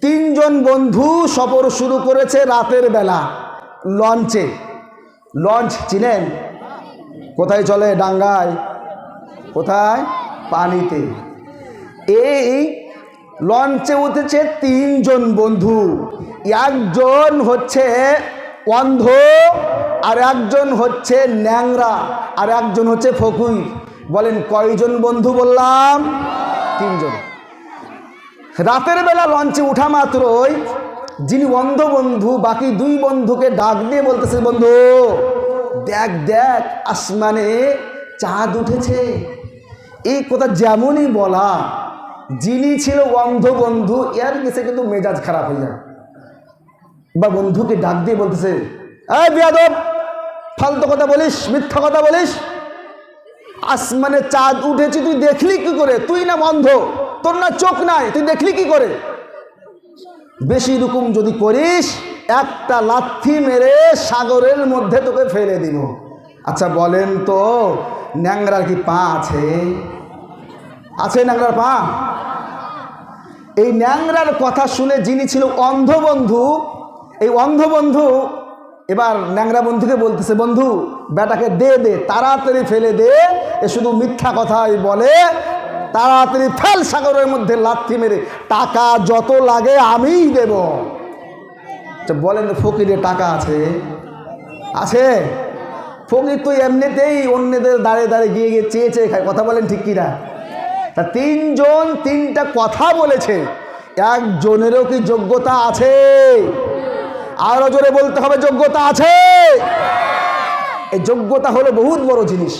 তিনজন বন্ধু সফর শুরু করেছে রাতের বেলা। লঞ্চে। লঞ্চ চিনেন? কোথায় চলে ডাঙ্গায়? কোথায়? পানিতে। এই লঞ্চে উঠেছে তিনজন বন্ধু। একজন হচ্ছে অন্ধ, আর একজন হচ্ছে ন্যাংরা, আর একজন হচ্ছে ফকুই। বলেন, কয়জন বন্ধু বললাম? তিনজন। রাতের বেলা লঞ্চে উঠা মাত্রই যিনি অন্ধ বন্ধু, বাকি দুই বন্ধুকে ডাক দিয়ে বলতেছে, বন্ধু, দেখ দেখ, আসমানে চাঁদ উঠেছে। এই কথা যেমনই বলা, যিনি ছিল অন্ধ বন্ধু, এর কাছে কিন্তু মেজাজ খারাপ হয়ে যায়। বা বন্ধুকে ডাক দিয়ে বলতেছে বিয়াদব, ফালতু কথা বলিস, মিথ্যা কথা বলিস। আসমানে চাঁদ উঠেছে, তুই দেখলি কি করে? তুই না বন্ধ? তোর না চোখ নাই, তুই দেখলি কি করে? বেশি রকম যদি করিস, একটা লাথি মেরে সাগরের মধ্যে তোকে ফেলে দিব। আচ্ছা বলেন তো, ন্যাংরার কি পা আছে? আছে ন্যাংরার পা? এই ন্যাংরার কথা শুনে যিনি ছিল অন্ধ বন্ধু এই অন্ধ বন্ধু এবার ন্যাংরা বন্ধুকে বলতেছে, বন্ধু, বেটাকে দে দে, তাড়াতাড়ি ফেলে দে, এ শুধু মিথ্যা কথাই বলে তাড়াতাড়ি ফেল সাগরের মধ্যে লাথি মেরে টাকা যত লাগে আমিই দেব। আচ্ছা, বলেন ফকিরে টাকা আছে? আছে? ফকির তো এমনিতেই অন্যদের দাঁড়িয়ে দাঁড়িয়ে গিয়ে গিয়ে চেয়ে চেয়ে খায়। কথা বলেন ঠিক কিনা? তা তিনজন তিনটা কথা বলেছে একজনেরও কি যোগ্যতা আছে? আরও জোরে বলতে হবে যোগ্যতা আছে? এই যোগ্যতা হলো বহুত বড় জিনিস।